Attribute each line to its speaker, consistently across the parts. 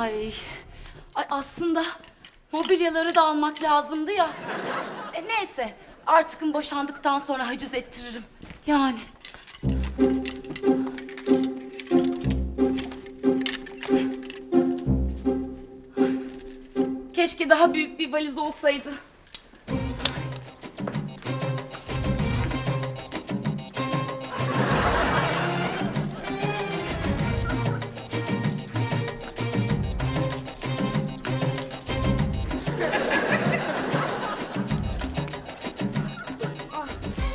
Speaker 1: ay aslında mobilyaları da almak lazımdı ya. E neyse artık boşandıktan sonra haciz ettiririm. Yani. Keşke daha büyük bir valiz olsaydı.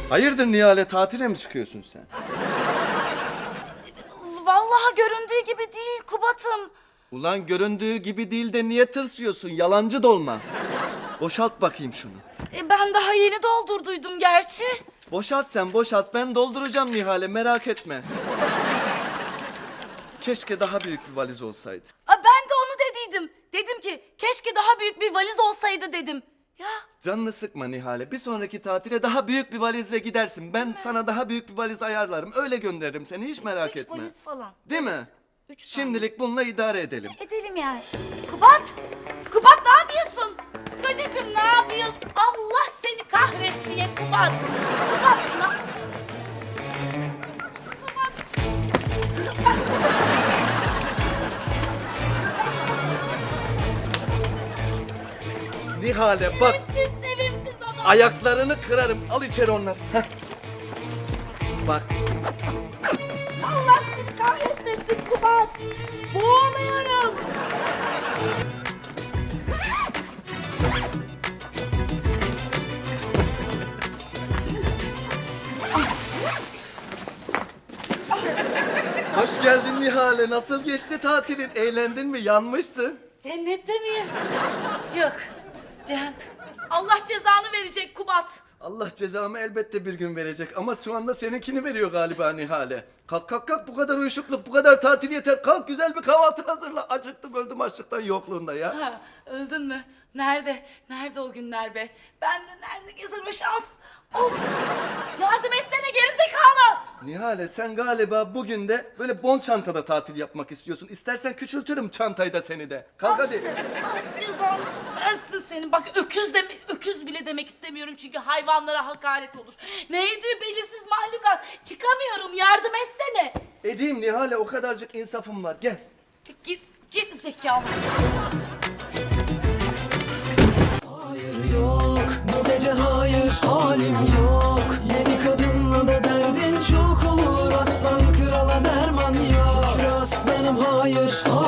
Speaker 2: Hayırdır Nihale tatile mi çıkıyorsun sen?
Speaker 1: Vallahi göründüğü gibi değil Kubat'ım.
Speaker 2: Ulan göründüğü gibi değil de niye tırsıyorsun? Yalancı dolma. Boşalt bakayım şunu.
Speaker 1: E, ben daha yeni doldurduydum gerçi.
Speaker 2: Boşalt sen boşalt. Ben dolduracağım Nihale merak etme. Keşke daha büyük bir valiz olsaydı.
Speaker 1: Aa, ben de onu dediydim. Dedim ki keşke daha büyük bir valiz olsaydı dedim. Ya
Speaker 2: Canını sıkma Nihale. Bir sonraki tatile daha büyük bir valizle gidersin. Ben sana daha büyük bir valiz ayarlarım. Öyle gönderirim seni hiç merak
Speaker 1: üç
Speaker 2: etme.
Speaker 1: valiz falan.
Speaker 2: Değil mi?
Speaker 1: Üç tane.
Speaker 2: Şimdilik bununla idare edelim.
Speaker 1: Edelim yani. Kubat! Kubat ne yapıyorsun? Kocacığım ne yapıyorsun? Allah seni kahretmeye Kubat! Kubat
Speaker 2: Nihale bak
Speaker 1: Siz sevimsiz adam.
Speaker 2: ayaklarını kırarım. Al içeri onları. Heh. Bak
Speaker 1: Allah seni kahretmesin Kubat! Boğuluyorum.
Speaker 2: hoş geldin Nihale. Nasıl geçti tatilin? Eğlendin mi? Yanmışsın.
Speaker 1: Cennette miyim? Yok. Cehennem. Allah cezanı verecek Kubat.
Speaker 2: Allah cezamı elbette bir gün verecek ama şu anda seninkini veriyor galiba Nihale. Kalk kalk kalk bu kadar uyuşukluk bu kadar tatil yeter. Kalk güzel bir kahvaltı hazırla. Acıktım öldüm açlıktan yokluğunda ya.
Speaker 1: Ha, öldün mü? Nerede? Nerede o günler be? Ben de nerede gezer o şans? Of! Yardım etsene gerizekalı!
Speaker 2: Nihale sen galiba bugün de böyle bon çantada tatil yapmak istiyorsun. İstersen küçültürüm çantayı da seni de. Kalk hadi.
Speaker 1: Allah cezanı senin? Bak öküz de öküz bile demek istemiyorum çünkü hayvanlara hakaret olur. Neydi belirsiz mahlukat? Çıkamıyorum yardım etsene.
Speaker 2: Edeyim Nihal'e o kadarcık insafım var. Gel.
Speaker 1: Git git zekalı.
Speaker 3: Hayır yok, bu gece hayır halim yok. Yeni kadınla da derdin çok olur aslan krala derman yok. Aslanım hayır. hayır.